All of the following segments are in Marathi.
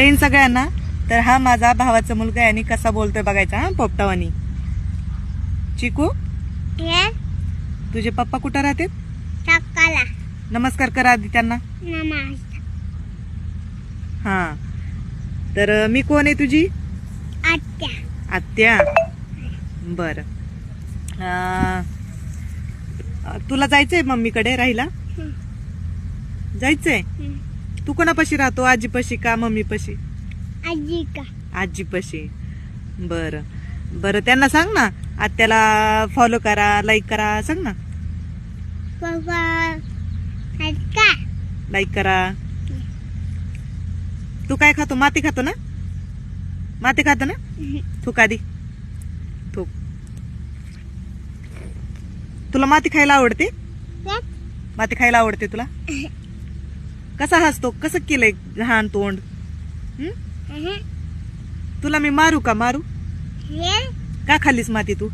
हिंद सगळ्यांना. तर हा माझा भावाचा मुलगा आहे आणि कसा बोलतोय बघायचा हा? पोपटावानी. चिकू? हे? तुझे पप्पा कुठं राहते नमस्कार करा आधी त्यांना हा. तर मी कोण आहे तुझी? आत्या. आत्या. बर. तुला जायचंय मम्मीकडे राहिला. जायचंय. तू कोणापाशी राहतो? आजीपाशी का मम्मीपाशी? आजी का आजीपाशी. बर. बर त्यांना सांग ना. आत्याला फॉलो करा लाईक करा सांग ना. का लाईक करा. तू काय खातो? माती खातो ना? माती खातो ना? थूक आधी. थूक. तुला माती खायला आवडते? माती खायला आवडते तुला? कसा हसतो? कसं केलंय लहान तोंड? हं? तुला मी मारू का? मारू? का खाल्लीस माती तू?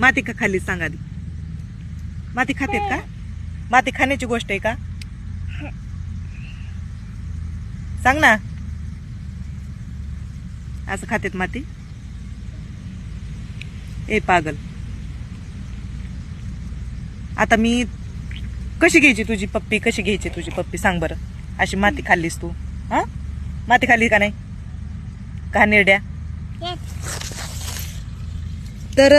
माती का खाल्लीस? सांग आधी. माती खातेत का? माती खाण्याची गोष्ट आहे का? सांग ना. असं खातेत माती? ए पागल. आता मी कशी घ्यायची तुझी पप्पी? कशी घ्यायची तुझी पप्पी? सांग बरं. अशी माती खाल्लीस तू. हा? माती खाल्ली का नाही? का निर्ड्या? तर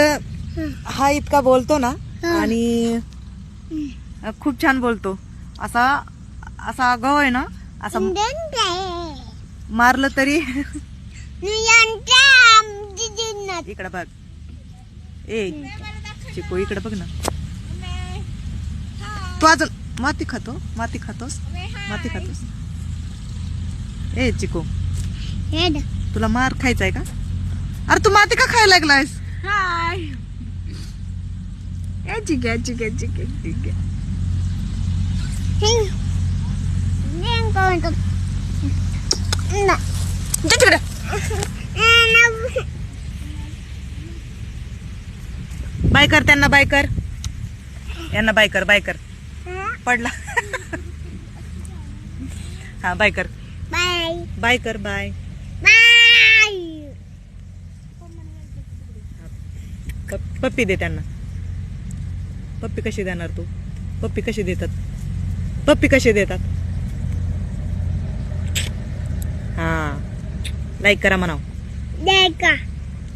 हा. इतका बोलतो ना. आणि खूप छान बोलतो. असा असा गव आहे ना असा मारलं तरी इकडे बघ. ए चिको इकडे बघ ना. तू अजून माती खातो माती खातोस? माती खातोस? ए चिको. तुला मार खायचा आहे का? अरे तू माती का खायला लागलायस? हाय. ए बाय कर त्यांना बाय कर. यांना बाय कर बाय कर. पडला. हा बाय कर. बाय बाय कर बाय पप्पी दे त्यांना. पप्पी कशी देणार तू? पप्पी कशी देतात? पप्पी कशी देतात? हा. लाईक करा म्हणाव.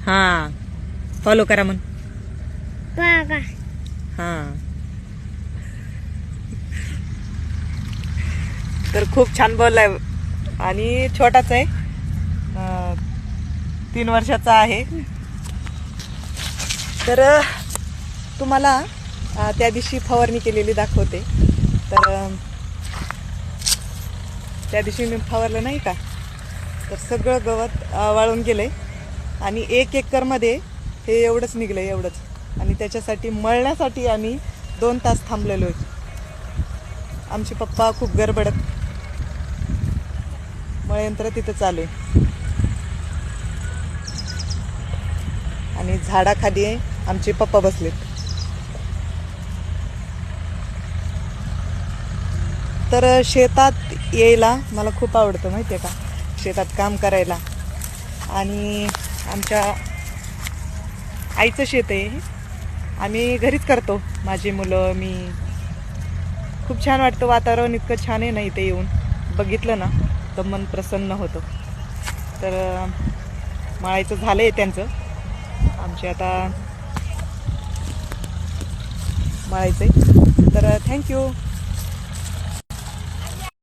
हा. फॉलो करा म्हण. हा. तर खूप छान बोललाय. आणि छोटाच आहे. तीन वर्षाचा आहे. तर तुम्हाला त्या दिवशी फवारणी केलेली दाखवते. तर त्या दिवशी मी फवारलं नाही का? तर सगळं गवत वाळून गेलं आहे आणि एक एकरमध्ये हे एवढंच निघलंय एवढंच. आणि त्याच्यासाठी मळण्यासाठी आम्ही दोन तास थांबलेलो आहे. आमचे पप्पा खूप गडबडत. मळयंत्र तिथं चालू आहे. आणि झाडाखाली आमचे पप्पा बसलेत. तर शेतात यायला मला खूप आवडतं माहिती आहे का? शेतात काम करायला. आणि आमच्या आईचं शेत आहे आम्ही घरीच करतो. माझी मुलं मी. खूप छान वाटतं वातावरण इतकं छान आहे ना इथे येऊन. बघितलं ना? तर मन प्रसन्न होतं. तर मळायचं झालं आहे त्यांचं. आमचे आता मळायचं आहे तर थँक्यू